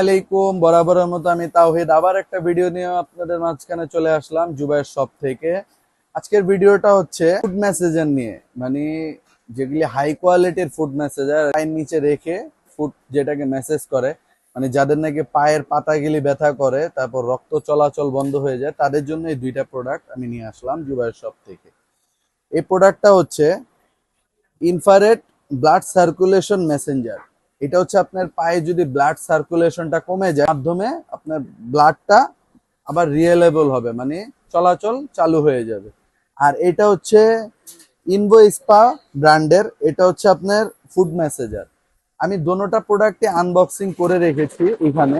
আলাইকুম, বরাবরের মতো আমি তাওহিদ। আবার একটা ভিডিও নিয়ে আপনাদের মাঝখানে চলে আসলাম জুবাইয়ের শপ থেকে। আজকের ভিডিওটা হচ্ছে ফুড মেসেজার নিয়ে। মানে যেগুলি হাই কোয়ালিটির ফুড মেসেজার পায়ের নিচে রেখে ফুড যেটাকে মেসেজ করে মানে যাদের নাকি পায়ের পাতাগুলি ব্যথা করে, তারপর রক্ত চলাচল বন্ধ হয়ে যায়, তাদের জন্য এই দুইটা প্রোডাক্ট আমি নিয়ে আসলাম জুবাইয়ের শপ থেকে। এই প্রোডাক্টটা হচ্ছে ইনফারেট ব্লাড সার্কুলেশন মেসেঞ্জার এটা হচ্ছে আপনার পায়ে যদি ব্লাড সার্কুলেশনটা কমে যায়, মাধ্যমে আপনার ব্লাডটা আবার রিয়েলেবল হবে মানে চলাচল চালু হয়ে যাবে। আর এটা হচ্ছে ইনভো স্পা ব্র্যান্ডের এটা হচ্ছে আপনার ফুড মেসেজার আমি দোনোটা প্রোডাক্টে আনবক্সিং করে রেখেছি এখানে।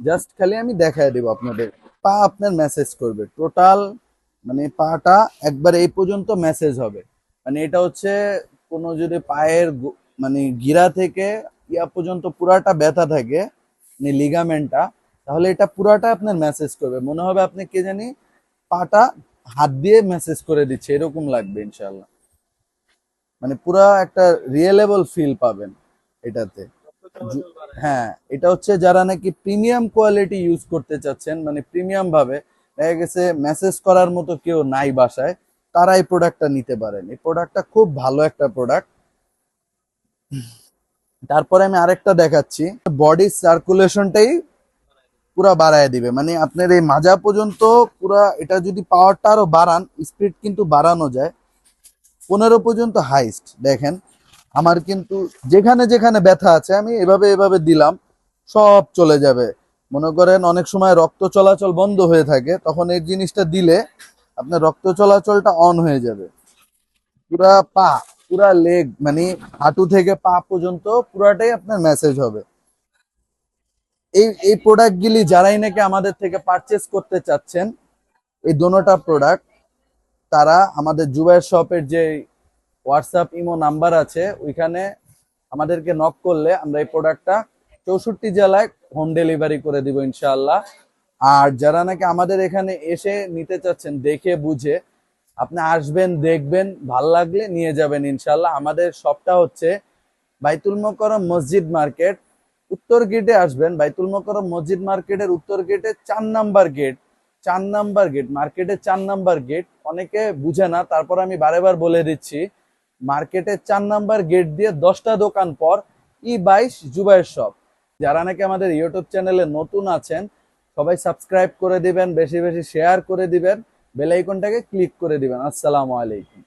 জাস্ট খালি আমি দেখায় দেবো আপনাদের। পা আপনার মেসেজ করবে। টোটাল মানে পাটা একবার এই পর্যন্ত মেসেজ হবে। মানে এটা হচ্ছে কোনো যদি পায়ের মানে গিরা থেকে ইয়া পর্যন্ত পুরাটা ব্যথা থাকে মানে লিগামেন্টটা তাহলে এটা পুরাটা আপনার মেসেজ করবে। মনে হবে আপনি কে জানি পাটা হাত দিয়ে মেসেজ করে দিচ্ছে এরকম লাগবে ইনশাল্লাহ মানে পুরা একটা রিয়েলেবল ফিল পাবেন এটাতে। হ্যাঁ এটা হচ্ছে যারা নাকি প্রিমিয়াম কোয়ালিটি ইউজ করতে চাচ্ছেন মানে প্রিমিয়াম ভাবে দেখা গেছে মেসেজ করার মতো কেউ নাই বাসায় তারা এই প্রোডাক্টটা নিতে পারেন। এই প্রোডাক্টটা খুব ভালো একটা প্রোডাক্ট তারপরে আমি আরেকটা দেখাচ্ছি। বডি সার্কুলেশনটাই পুরা বাড়ায় দিবে। মানে আপনার এই মাজা পর্যন্ত পুরা এটা যদি পাওয়ারটা আরও বাড়ান স্পিড কিন্তু বাড়ানো যায়। পনেরো পর্যন্ত হাইস্ট দেখেন। আমার কিন্তু যেখানে যেখানে ব্যথা আছে, আমি এভাবে এভাবে দিলাম, সব চলে যাবে। মনে করেন অনেক সময় রক্ত চলাচল বন্ধ হয়ে থাকে, তখন এই জিনিসটা দিলে আপনার রক্ত চলাচলটা অন হয়ে যাবে। পুরা পা পুরা লেগ মানে হাঁটু থেকে পা পর্যন্ত পুরাটাই আপনার মেসেজ হবে। এই এই প্রোডাক্টগুলি যারাই নাকি আমাদের থেকে পারচেস করতে চাচ্ছেন, এই দোনোটা প্রোডাক্ট তারা আমাদের জুবাইর শপের যে হোয়াটসঅ্যাপ ইমো নাম্বার আছে, ওইখানে আমাদেরকে নক করলে আমরা এই প্রোডাক্টটা চৌষট্টি জেলায় হোম ডেলিভারি করে দিব ইনশাল্লাহ আর যারা নাকি আমাদের এখানে এসে নিতে চাচ্ছেন, দেখে, বুঝে আপনি আসবেন, দেখবেন, ভালো লাগলে নিয়ে যাবেন ইনশাল্লাহ আমাদের শপটা হচ্ছে বাইতুল মোকরম মসজিদ মার্কেট। উত্তর গেটে আসবেন, বাইতুল মোকরম মসজিদ মার্কেটের উত্তর গেটে চার নাম্বার গেট চার নাম্বার গেট মার্কেটের চার নাম্বার গেট অনেকে বুঝে না, তারপর আমি বারেবার বলে দিচ্ছি। মার্কেটের চার নাম্বার গেট দিয়ে দশটা দোকান পর ই বাইশ জুবাইর শপ। যারা নাকি আমাদের ইউটিউব চ্যানেলে নতুন আছেন, সবাই সাবস্ক্রাইব করে দিবেন, বেশি বেশি শেয়ার করে দিবেন। বেল আইকনটাকে ক্লিক করে দিবেন। আসসালামু আলাইকুম।